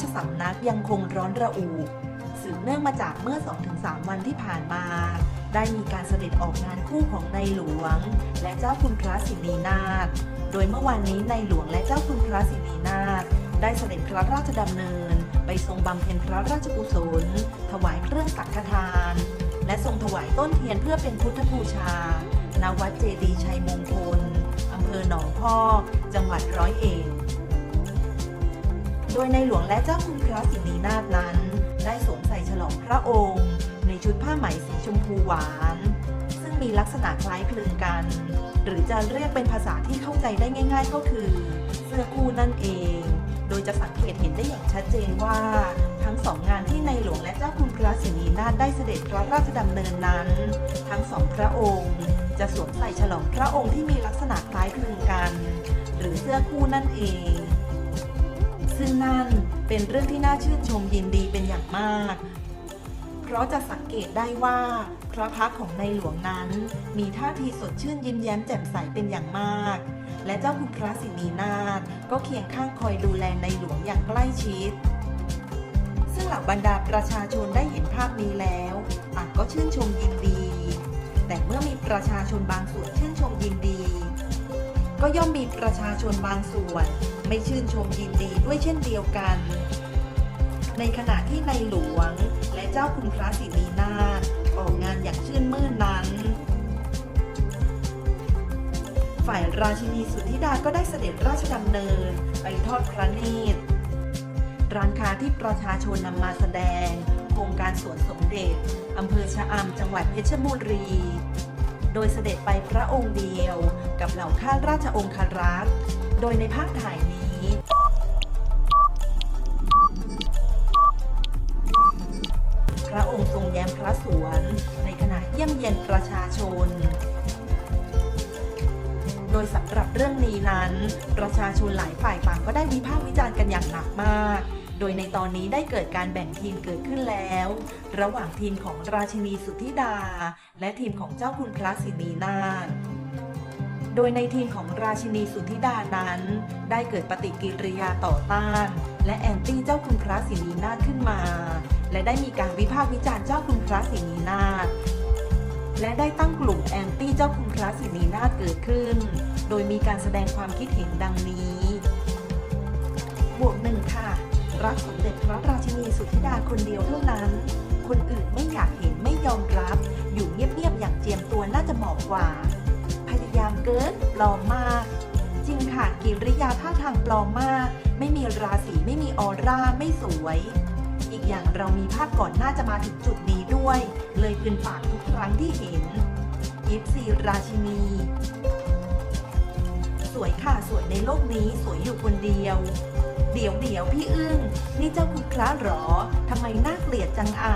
ชสำนักยังคงร้อนระอุ สืบเนื่องมาจากเมื่อ 2-3 วันที่ผ่านมา ได้มีการเสด็จออกงานคู่ของในหลวง และเจ้าคุณพระสินีนาถ โดยเมื่อวานนี้ในหลวงและเจ้าคุณพระสินีนาถได้เสด็จพระราชดำเนิน ไปทรงบำเพ็ญพระราชกุศล ถวายเครื่องสังฆทาน และทรงถวายต้นเทียนเพื่อเป็นพุทธบูชา ณ วัดเจดีย์ชัยมงคลอำเภอหนองพอกจังหวัดร้อยเอ็ด ดยในหลวงและเจ้าคุณพระสินีนาถนั้น ได้สวมใส่ฉลองพระองค์ ในชุดผ้าไหมสีชมพูหวาน ซึ่งมีลักษณะคล้ายคลึงกัน หรือจะเรียกเป็นภาษาที่เข้าใจได้ง่าย ๆ ก็คือ เสื้อคู่นั่นเอง โดยจะสังเกตเห็นได้อย่างชัดเจนว่า ทั้งสองงานที่ในหลวงและเจ้าคุณพระสินีนาถได้เสด็จพระราชดำเนินนั้น ทั้งสองพระองค์จะสวมใส่ฉลองพระองค์ที่มีลักษณะคล้ายคลึงกัน หรือเสื้อคู่นั่นเอง ซึ่งนั่นเป็นเรื่องที่น่าชื่นชมยินดีเป็นอย่างมาก เพราะจะสังเกตได้ว่าพระพักของในหลวงนั้น มีท่าทีสดชื่นยิ้มแย้มแจ่มใสเป็นอย่างมาก และเจ้าคุณพระสินีนาถก็เคียงข้างคอยดูแลในหลวงอย่างใกล้ชิด ซึ่งเหล่าบรรดาประชาชนได้เห็นภาพนี้แล้วต่างก็ชื่นชมยินดี แต่เมื่อมีประชาชนบางส่วนชื่นชม ก็ย่อมมีประชาชนบางส่วน ไม่ชื่นชมยินดีด้วยเช่นเดียวกัน ในขณะที่ในหลวงและเจ้าคุณพระสินีนาออกงานอย่างชื่นมื่นนั้น ฝ่ายราชินีสุทธิดาก็ได้เสด็จราชดำเนิน ไปทอดพระเนตรร้านค้าที่ประชาชนนำมาแสดง โครงการสวนสมเด็จอำเภอชะอำจังหวัดเพชรบุรี ดยเสด็จไปพระองค์เดียว กับเหล่าข้าราชองครักษ์ โดยในภาพถ่ายนี้ พระองค์ทรงแย้มพระสวน ในขณะเยี่ยมเยียนประชาชน โดยสำหรับเรื่องนี้นั้น ประชาชนหลาย โดยในตอนนี้ได้เกิดการแบ่งทีมเกิดขึ้นแล้ว ระหว่างทีมของราชินีสุธิดา และทีมของเจ้าคุณพระสินีนาถโดยในทีมของราชินีสุธิดานั้น ได้เกิดปฏิกิริยาต่อต้าน และแอนตี้เจ้าคุณพระสินีนาถขึ้นมา และได้มีการวิพากษ์วิจารณ์เจ้าคุณพระสินีนาถและได้ตั้งกลุ่มแอนตี้เจ้าคุณพระสินีนาถเกิดขึ้น โดยมีการแสดงความคิดเห็นดังนี้ บวกหนึ่งค่ะ รักสมเด็จพระราชินีสุทธิดาคนเดียวเท่านั้น คนอื่นไม่อยากเห็นไม่ยอมรับ อยู่เงียบๆอย่างเจียมตัวน่าจะเหมาะกว่า พยายามเกินปลอมมาก จริงค่ะกิริยาท่าทางปลอมมาก ไม่มีราศีไม่มีออร่าไม่สวย อีกอย่างเรามีภาพก่อนหน้าจะมาถึงจุดนี้ด้วย เลยคืนปากทุกครั้งที่เห็นยิปซีราชินีสวยค่ะสวยในโลกนี้สวยอยู่คนเดียว เดี๋ยวเดี๋ยวพี่อึ้งนี่เจ้าคุณพระหรอทำไมน่าเกลียดจังอะ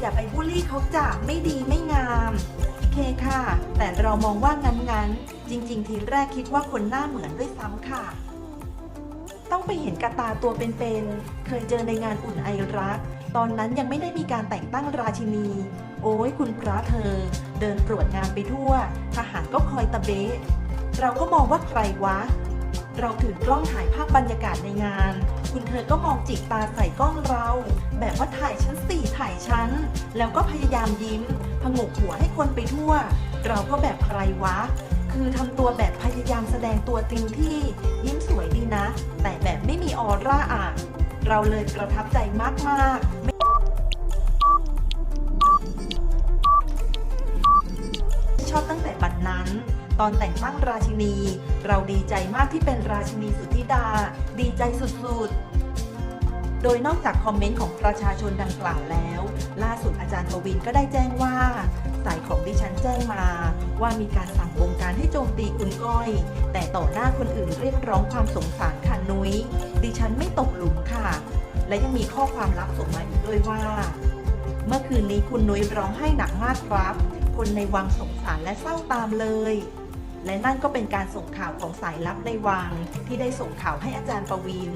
อย่าไปบูลลี่เขาจ้ะไม่ดีไม่งามเคค่ะ แต่เรามองว่างั้นๆจริง ๆ ทีแรกคิดว่าคนหน้าเหมือนด้วยซ้ำค่ะ ต้องไปเห็นกระตาตัวเป็นๆเคยเจอในงานอุ่นไอรัก ตอนนั้นยังไม่ได้มีการแต่งตั้งราชินี โอ้ยคุณพระเธอ เดินตรวจงานไปทั่ว ทหารก็คอยตะเบะเราก็มองว่าใครวะ เราถือกล้องถ่ายภาพบรรยากาศในงาน คุณเธอก็มองจิกตาใส่กล้องเรา แบบว่าถ่ายฉันสี่ถ่ายฉันแล้วก็พยายามยิ้มพงกหัวให้คนไปทั่ว เราก็แบบใครวะ คือทำตัวแบบพยายามแสดงตัวเต็มที่ ยิ้มสวยดีนะ แต่แบบไม่มีออร่าอะเราเลยประทับใจมากๆชอบตั้งแต่บัดนั้น ตอนแต่งตั้งราชินี เราดีใจมากที่เป็นราชินีสุทธิดา ดีใจสุดๆ โดยนอกจากคอมเมนต์ของประชาชนดังกล่าวแล้ว ล่าสุดอาจารย์ปวินก็ได้แจ้งว่า สายของดิฉันแจ้งมา ว่ามีการสั่งวงการให้โจมตีคุณก้อย แต่ต่อหน้าคนอื่นเรียกร้องความสงสารค่ะนุ้ย ดิฉันไม่ตกหลุมค่ะ และยังมีข้อความลับส่งมาอีกด้วยว่า เมื่อคืนนี้คุณนุ้ยร้องไห้หนักมากครับคนในวังสงสารและเศร้าตามเลย และนั่นก็เป็นการส่งข่าวของสายลับในวังที่ได้ส่งข่าวให้อาจารย์ประวิน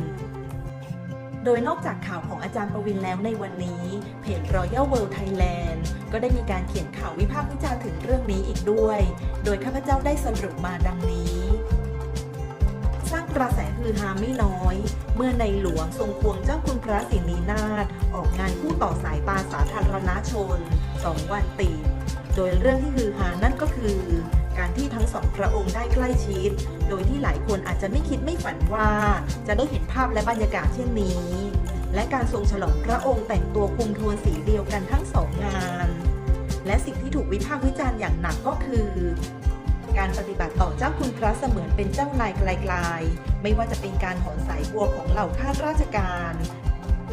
โดยนอกจากข่าวของอาจารย์ประวินแล้วในวันนี้ เพจ Royal World Thailand ก็ได้มีการเขียนข่าววิพากษ์วิจารณ์ถึงเรื่องนี้อีกด้วย โดยข้าพเจ้าได้สรุปมาดังนี้ สร้างกระแสฮือฮาไม่น้อย เมื่อในหลวงทรงควงเจ้าคุณพระสินีนาถออกงานคู่ต่อสายตาสาธารณชนสองวันติด โดยเรื่องที่ฮือฮานั่นก็คือ การที่ทั้งสองพระองค์ได้ใกล้ชิด โดยที่หลายคนอาจจะไม่คิดไม่ฝันว่า จะได้เห็นภาพและบรรยากาศเช่นนี้ และการทรงฉลองพระองค์แต่งตัวคุมโทนสีเดียวกันทั้งสองงาน และสิ่งที่ถูกวิพากษ์วิจารณ์อย่างหนักก็คือ การปฏิบัติต่อเจ้าคุณพระเสมือนเป็นเจ้านายไกลๆ ไม่ว่าจะเป็นการหอนสายบัวของเหล่าข้าราชการ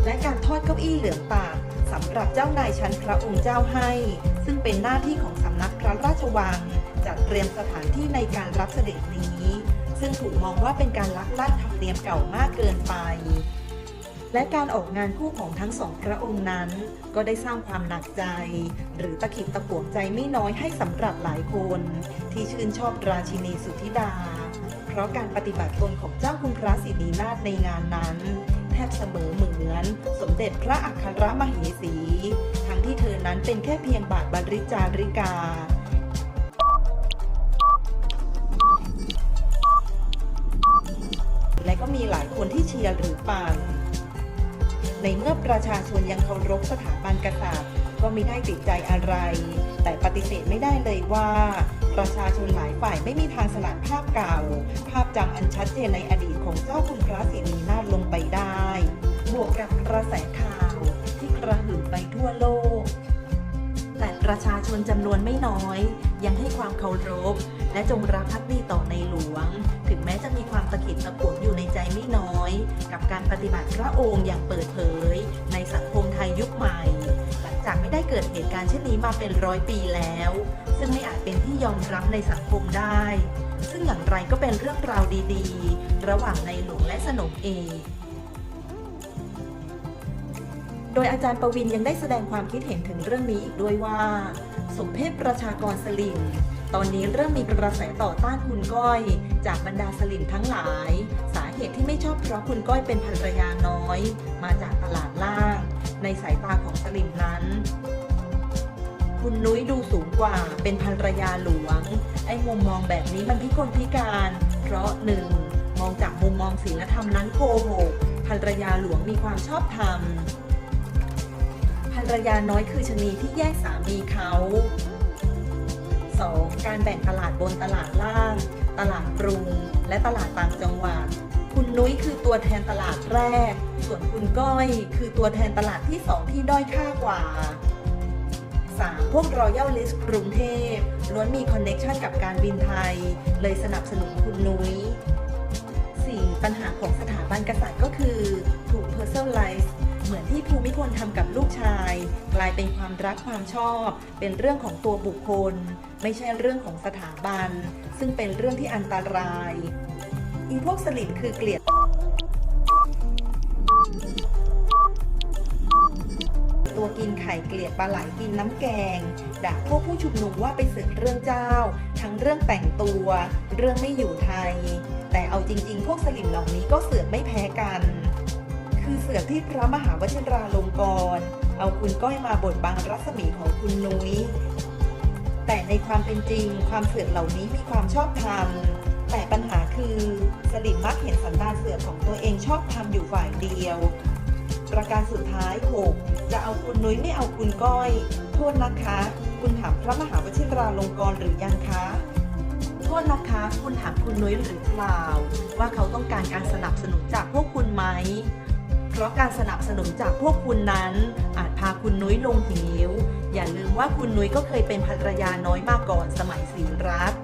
และการทอดเก้าอี้เหลืองปากสำหรับเจ้านายชั้นพระองค์เจ้าให้ ซึ่งเป็นหน้าที่ของสำนักพระราชวังจัดเตรียมสถานที่ในการรับเสด็จนี้ ซึ่งถูกมองว่าเป็นการลักลั่นธรรมเนียมเก่ามากเกินไป และการออกงานคู่ของทั้งสองพระองค์นั้น ก็ได้สร้างความหนักใจ หรือตะขิดตะขวงใจไม่น้อยให้สำหรับหลายคน ที่ชื่นชอบราชินีสุธิดา เพราะการปฏิบัติตนของเจ้าคุณพระสินีนาถในงานนั้น แทบเสมอเหมือน สมเด็จพระอัครมเหสี ที่เธอนั้นเป็นแค่เพียงบาทบรรริจาริกา และก็มีหลายคนที่เชียร์หรือปั่นในเมื่อประชาชนยังเคารพสถาบันกษัตริย์ก็ไม่ได้ติดใจอะไร แต่ปฏิเสธไม่ได้เลยว่า ประชาชนหลายฝ่ายไม่มีทางสลัดภาพเก่า ภาพจำอันชัดเจนในอดีตของเจ้าคุณพระศรีนีนาถลงไป จำนวนไม่น้อย ยังให้ความเคารพ และจงรักภักดีต่อในหลวง ถึงแม้จะมีความตะขิดตะขวงอยู่ในใจไม่น้อย กับการปฏิบัติพระองค์อย่างเปิดเผย ในสังคมไทยยุคใหม่ หลังจากไม่ได้เกิดเหตุการณ์เช่นนี้มาเป็นร้อยปีแล้ว ซึ่งไม่อาจเป็นที่ยอมรับในสังคมได้ ซึ่งอย่างไรก็เป็นเรื่องราวดีๆ ระหว่างในหลวงและสนมเอกโดยอาจารย์ประวินยังได้แสดงความคิดเห็นถึงเรื่องนี้อีกด้วยว่า สมเพศประชากรสลิมตอนนี้เริ่มมีกระแสต่อต้านคุณก้อย จากบรรดาสลิมทั้งหลาย สาเหตุที่ไม่ชอบเพราะคุณก้อยเป็นภรรยาน้อย มาจากตลาดล่าง ในสายตาของสลิมนั้น คุณนุ้ยดูสูงกว่าเป็นภรรยาหลวง ไอ้มุมมองแบบนี้มันพิกลพิการ เพราะหนึ่งมองจากมุมมองศีลธรรมนั้นโกหกภรรยาหลวงมีความชอบธรรม รรยาน้อยคือชนีที่แยกสามีเขา 2. การแบ่งตลาดบนตลาดล่าง ตลาดปรุง และตลาดต่างจังหวัด คุณนุ้ยคือตัวแทนตลาดแรก ส่วนคุณก้อยคือตัวแทนตลาดที่2ที่ด้อยค่ากว่า 3. พวกรอยัลลิสกรุงเทพล้วนมีคอนเน็ชันกับการบินไทย เลยสนับสนุนคุณนุ้ย 4. ปัญหาของสถาบันกษัตริย์ก็คือถูก personalize เหมือนที่ภูมิพลทำกับลูกชาย กลายเป็นความรักความชอบ เป็นเรื่องของตัวบุคคล ไม่ใช่เรื่องของสถาบัน ซึ่งเป็นเรื่องที่อันตรายอีพวกสลิมคือเกลียดตัวกินไข่เกลียดปลาไหลกินน้ำแกงด่าพวกผู้ชุมนุมว่าไปสึกเรื่องเจ้า ทั้งเรื่องแต่งตัว เรื่องไม่อยู่ไทย แต่เอาจริง ๆ พวกสลิมเหล่านี้ก็เสือกไม่แพ้กัน คือเสือกที่พระมหาวชิราลงกรณ์เอาคุณก้อยมาบดบังรัศมีของคุณนุ้ยแต่ในความเป็นจริง ความเสือกเหล่านี้มีความชอบธรรมแต่ปัญหาคือสลิมมักเห็นสันดานเสือกของตัวเองชอบทำอยู่ฝ่ายเดียว ประการสุดท้าย 6. จะเอาคุณนุ้ยไม่เอาคุณก้อย โทษนะคะ คุณถามพระมหาวชิราลงกรหรือยังคะ โทษนะคะ คุณถามคุณนุ้ยหรือเปล่า ว่าเขาต้องการการสนับสนุนจากพวกคุณไหม เพราะการสนับสนุนจากพวกคุณนั้น อาจพาคุณนุ้ยลงหิว อย่าลืมว่าคุณนุ้ยก็เคยเป็นภรรยาน้อยมาก่อนสมัยศรีรัตน์